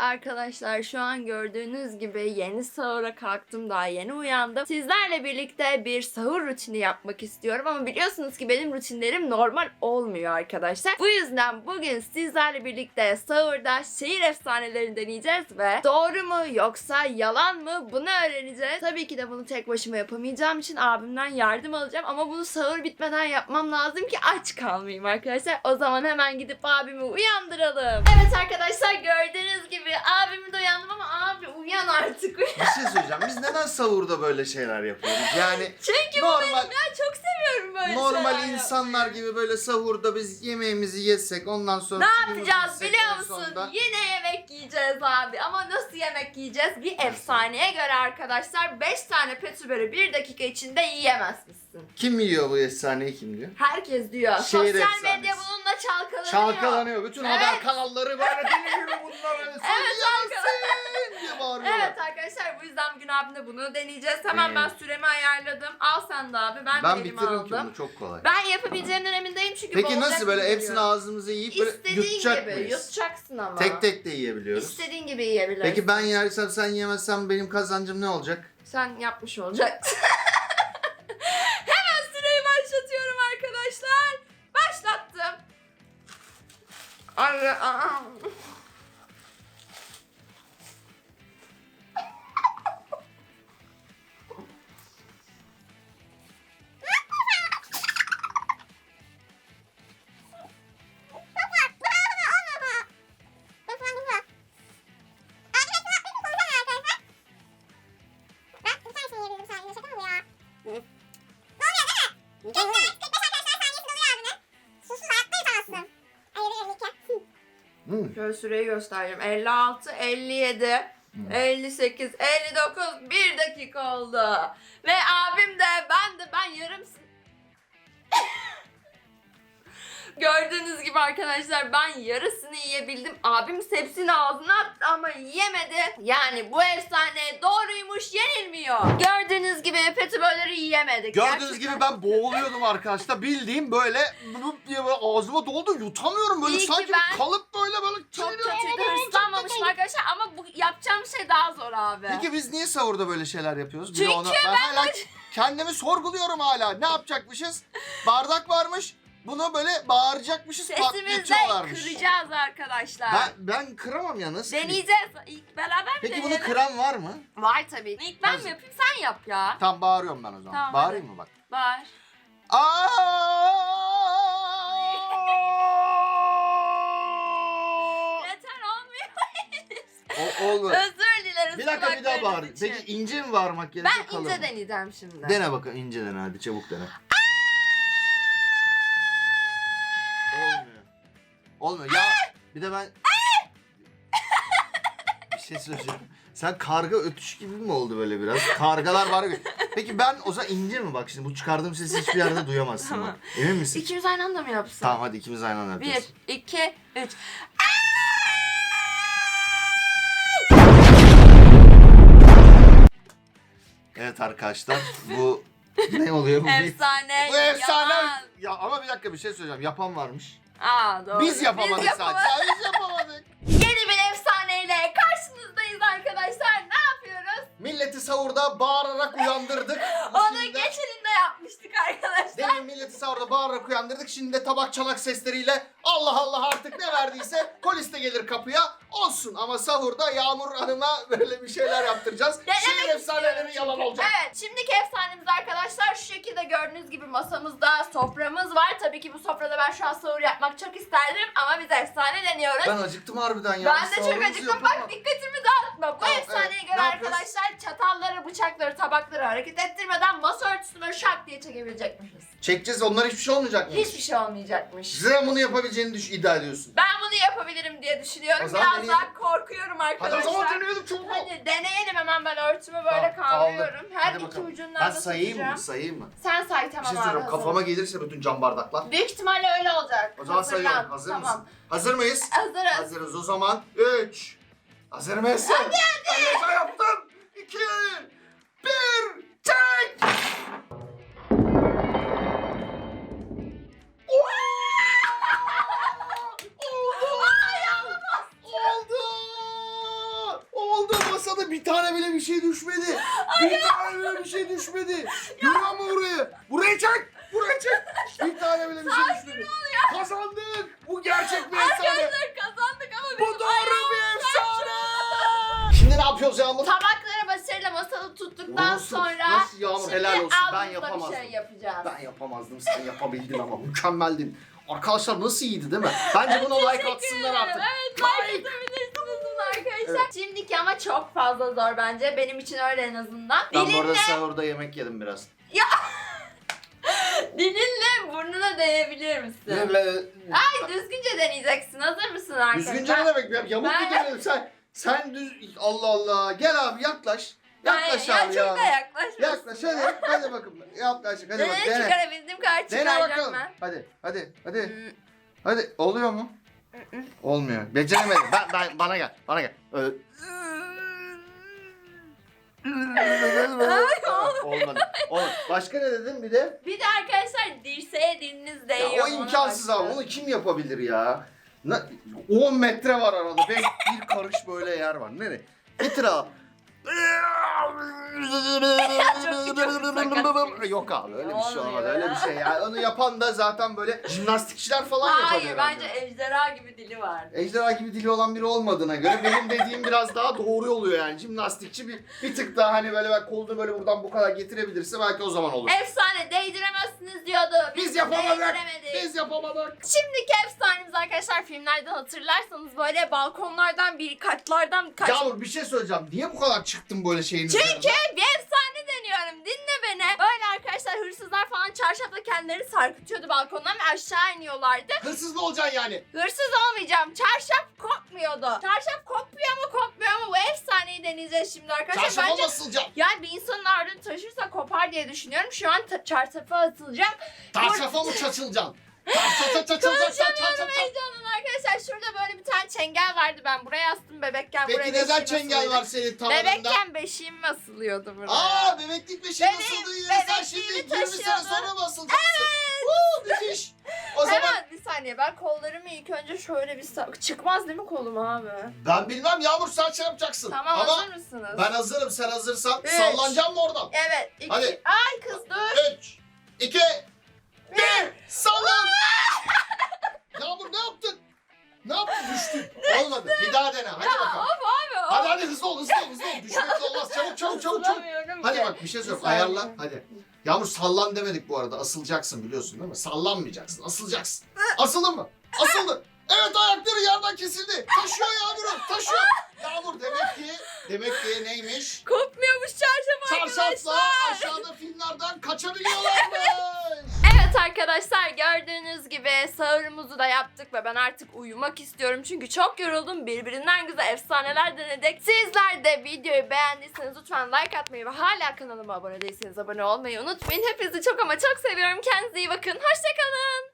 arkadaşlar şu an gördüğünüz gibi yeni sahura kalktım daha yeni uyandım. Sizlerle birlikte bir sahur rutini yapmak istiyorum ama biliyorsunuz ki benim rutinlerim normal olmuyor arkadaşlar. Bu yüzden bugün sizlerle birlikte sahurda şehir efsanelerini deneyeceğiz ve doğru mu yoksa yalan mı bunu öğreneceğiz. Tabii ki de bunu tek başıma yapamayacağım için abimden yardım alacağım ama bunu sahur bitmeden yapmam lazım ki aç kalmayayım arkadaşlar. O zaman hemen gidip abimi uyandıralım. Evet arkadaşlar gördüğünüz gibi abimi de uyandım ama abi uyan artık uyan. Bir şey söyleyeceğim. Biz neden sahurda böyle şeyler yapıyoruz? Yani Çünkü bu normal benim ya çok seviyorum böyle normal şeyler insanlar gibi böyle sahurda biz yemeğimizi yesek ondan sonra Ne suyumuzu yapacağız içsek, biliyor en musun? sonunda- Yine yemek yiyeceğiz abi. Ama nasıl yemek yiyeceğiz? Bir efsaneye göre arkadaşlar 5 tane petibörü 1 dakika içinde yiyemezsin. Kim yiyor bu efsaneyi kim diyor? Herkes diyor. Şehir Sosyal efsanesi. medya bununla çalkalanıyor. Çalkalanıyor. Bütün Evet. haber kanalları böyle deli gibi bunlar böyle Evet, söyleyemezsin diye bağırıyorlar. Evet arkadaşlar bu yüzden bugün abimle bunu deneyeceğiz. Hemen ben süremi ayarladım. Al sen de abi. Ben, Ben elime bitiririm ki aldım. bunu çok kolay. Ben yapabileceğimden emindeyim çünkü Peki boğulacak nasıl böyle gibi hepsini ağzımıza yiyip böyle İstediğin yutacak gibi mıyız? yutacaksın ama. Tek tek de yiyebiliyoruz. İstediğin gibi yiyebilirsin. Peki ben yersem sen yemezsen benim kazancım ne olacak? Sen yapmış olacaksın. Hemen süreyi başlatıyorum arkadaşlar. Başlattım. Ay, aa. Şöyle süreyi göstereceğim. 56, 57, Hmm. 58, 59, 1 dakika oldu. Ve abim de ben de ben yarım Gördüğünüz gibi arkadaşlar ben yarısını yiyebildim. Abim hepsini ağzına attı ama yiyemedi. Yani bu efsane doğruymuş yenilmiyor. Gördüğünüz gibi petibörleri yiyemedik. Gördüğünüz Gerçekten gibi ben boğuluyordum arkadaşlar. Bildiğim böyle blup diye böyle ağzıma doldu yutamıyorum böyle İyi ki sanki ben- kalıp böyle böyle çok kötüydü. Hırslanmamışım arkadaşlar ama bu yapacağım şey daha zor abi. Peki biz niye sahurda böyle şeyler yapıyoruz? Bir de Çünkü ona- ben hala kendimi sorguluyorum hala. Ne yapacakmışız? Bardak varmış. Bunu böyle bağıracakmışız, Sesimizle patlatıyorlarmış. kıracağız arkadaşlar. Ben, ben kıramam ya nasıl? kırayım? Deneyeceğiz. İlk beraber mi Peki bunu deneyelim? kıran var mı? Var tabii. İlk ben Hazır. mi yapayım sen yap ya. Tam bağırıyorum ben o zaman. Tamam, Bağırayım mı bak? Var. Aa! Yeter olmuyor. O, olmadı. Özür dileriz. Bir dakika bir daha kulaklarınız bağır. için. Peki ince mi bağırmak gerekiyor? ben kalın ince mı? deneyeceğim şimdi. Dene bakalım ince dene hadi çabuk dene. Olmuyor. Ya bir de ben bir şey söyleyeceğim. Sen karga ötüş gibi mi oldu böyle biraz? Kargalar var gibi. Peki ben o zaman ince mi bak şimdi bu çıkardığım sesi hiçbir yerde duyamazsın Tamam. bak. Emin misin? İkimiz aynı anda mı yapsın? Tamam hadi ikimiz aynı anda Bir, yapacağız. iki, üç. Evet arkadaşlar bu ne oluyor bu? Efsane. Bu efsane. yalan. Ya ama bir dakika bir şey söyleyeceğim. Yapan varmış. Aa doğru. Biz yapamadık yapamadık. sadece. Biz yapamadık. Yeni bir efsaneyle karşınızdayız arkadaşlar. Milleti sahurda bağırarak uyandırdık. Onu Şimdi de- geçeninde yapmıştık arkadaşlar. Demin milleti sahurda bağırarak uyandırdık. Şimdi de tabak çalak sesleriyle Allah Allah artık ne verdiyse polis de gelir kapıya. Olsun ama sahurda Yağmur Hanım'a böyle bir şeyler yaptıracağız. Denemek Şehir efsaneleri yalan olacak. Evet şimdiki efsanemiz arkadaşlar şu şekilde gördüğünüz gibi masamızda soframız var. Tabii ki bu sofrada ben şu an sahur yapmak çok isterdim ama biz efsane deniyoruz. Ben acıktım harbiden ya. Ben de çok acıktım. yapalım. Bak dikkatimi dağıtma. Bu Tamam, efsaneye evet. göre Ne yapıyoruz? arkadaşlar çatalları, bıçakları, tabakları hareket ettirmeden masa örtüsünü şak diye çekebilecekmişiz. Çekeceğiz onlar hiçbir şey olmayacak mı? Hiçbir şey olmayacakmış. Sen bunu yapabileceğini düş iddia ediyorsun. Ben bunu yapabilirim diye düşünüyorum. Zaman Biraz deneyelim. daha korkuyorum Hadi arkadaşlar. o zaman deneyelim çabuk ol. Hadi deneyelim hemen ben örtümü böyle Tamam, kavruyorum. Her Hadi iki bakalım. ucundan Ben da sayayım tutacağım. mı? Sayayım mı? Sen say Bir tamam şey abi. söyleyeyim. hazır. Kafama gelirse bütün cam bardaklar. Büyük ihtimalle öyle olacak. O zaman Hazırlan. sayıyorum. Hazır tamam. mısın? Hazır mıyız? Hazırız. Hazırız o zaman. 3. Hazır mısın? Hadi hadi. Ben yaptım. 2. 1. Çek. Oldu. Ay, Oldu. Arkadaşlar bir tane bile bir şey düşmedi. Bir tane bile bir şey düşmedi. Görüyor musun burayı? Burayı çek. Burayı çek. Bir tane bile bir şey düşmedi. Kazandık. Bu gerçek bir efsane. Arkadaşlar kazandık ama Bu bizim doğru yapıyoruz Yağmur? Tabakları başarıyla masada tuttuktan Nasıl- sonra nasıl Yağmur? şimdi Helal olsun. Ben ağzımızda yapamazdım. bir şey yapacağız. Ben yapamazdım. Sen yapabildin ama mükemmeldin. Arkadaşlar nasıl iyiydi değil mi? Bence buna like atsınlar artık. Evet like atabilirsiniz arkadaşlar. Şimdiki ama çok fazla zor bence. Benim için öyle en azından. Ben bu arada sahurda yemek yedim biraz. dilinle burnuna değebilir misin? Böyle Ay düzgünce deneyeceksin. Hazır mısın arkadaşlar? düzgünce ne demek ya? Yamuk Ben- mu demedim sen? Sen düz... Allah Allah. Gel abi yaklaş. Yaklaş ya, abi çok ya. da yaklaşmasın. Yaklaş hadi. Hadi bakalım. Yaklaş. Hadi bak dene. çıkarabildiğim kadar Dene çıkaracağım bakalım. ben. Hadi hadi hadi. Hmm, Hadi oluyor mu? Olmuyor. Beceremedim. Ben, ben, bana gel. Bana gel. Öyle. Olmadı. Olmadı. Başka ne dedin bir de? Bir de arkadaşlar dirseğe diliniz değiyor. Ya o ona imkansız bakın. abi. Onu kim yapabilir ya? Na- 10 metre var arada. Bir karış böyle yer var. Nereye? Getir abi. Yok abi öyle bir şey Olmuyor olmadı. Öyle ya. bir şey ya. Onu yapan da zaten böyle jimnastikçiler falan Hayır yapabilir. bence ejderha gibi dili var. Ejderha gibi dili olan biri olmadığına göre benim dediğim biraz daha doğru oluyor yani. Jimnastikçi bir, bir tık daha hani böyle ben kolunu böyle buradan bu kadar getirebilirse belki o zaman olur. Efsane değdiremezsiniz diyordu. Biz yapamadık. değdiremedik. Biz yapamadık. Şimdiki efsanemiz arkadaşlar filmlerden hatırlarsanız böyle balkonlardan bir katlardan kaç... Yağmur bir şey söyleyeceğim. Niye bu kadar çıktın böyle şeyin Çünkü üzerine? bir efsane deniyorum. Dinle beni. Böyle arkadaşlar hırsızlar falan çarşafla kendileri sarkıtıyordu balkondan ve aşağı iniyorlardı. Hırsız mı olacaksın yani? Hırsız olmayacağım. Çarşaf kopmuyordu. Çarşaf kopuyor mu kopmuyor mu bu efsaneyi deneyeceğiz şimdi arkadaşlar. Çarşafa Bence mı asılacaksın? yani bir insanın ağırlığını taşırsa kopar diye düşünüyorum. Şu an ta- çarşafa atılacağım. Çarşafa mı çaçılacaksın? Çarşafa çaçılacaksın. Konuşamıyorum heyecandan arkadaşlar. Şurada böyle bir tane çengel vardı. Ben buraya astım bebekken. buraya Peki neden beşiğim çengel asılıydı. var senin tavanında? Bebekken beşiğim asılıyordu buraya. Aa bebeklik şey Benim nasıldı yine sen şimdi bebekliğimi 20 ilk önce şöyle bir sa- çıkmaz değil mi kolum abi? ben bilmem Yağmur sen şey yapacaksın. Tamam Ama hazır mısınız? ben hazırım sen hazırsan Üç. sallanacağım mı oradan? Evet. Iki. Hadi. Ay kız dur. 3, 2, 1, sallan. Yağmur ne yaptın? Ne yaptın düştün? Olmadı. Bir daha dene. Hadi bakalım. abi. Hadi hadi hızlı ol hızlı ol hızlı ol. Düşmek de olmaz. Çabuk çabuk çabuk çabuk. Hadi ki. bak bir şey söyleyeyim. Bir saniye. Ayarla. Hadi. Yağmur sallan demedik bu arada. Asılacaksın biliyorsun değil mi? Sallanmayacaksın. Asılacaksın. Asıldın mı? Asıldı. Evet ayakları yerden kesildi. Taşıyor Yağmur'u. Taşıyor. Yağmur demek ki demek ki neymiş? Kopmuyormuş çarşaf Çarşafla arkadaşlar. aşağıda filmlerden kaçabiliyorlarmış. Evet arkadaşlar gördüğünüz gibi sahurumuzu da yaptık ve ben artık uyumak istiyorum çünkü çok yoruldum. Birbirinden güzel efsaneler denedik. Sizler de videoyu beğendiyseniz lütfen like atmayı ve hala kanalıma abone değilseniz abone olmayı unutmayın. Hepinizi çok ama çok seviyorum. Kendinize iyi bakın. Hoşçakalın.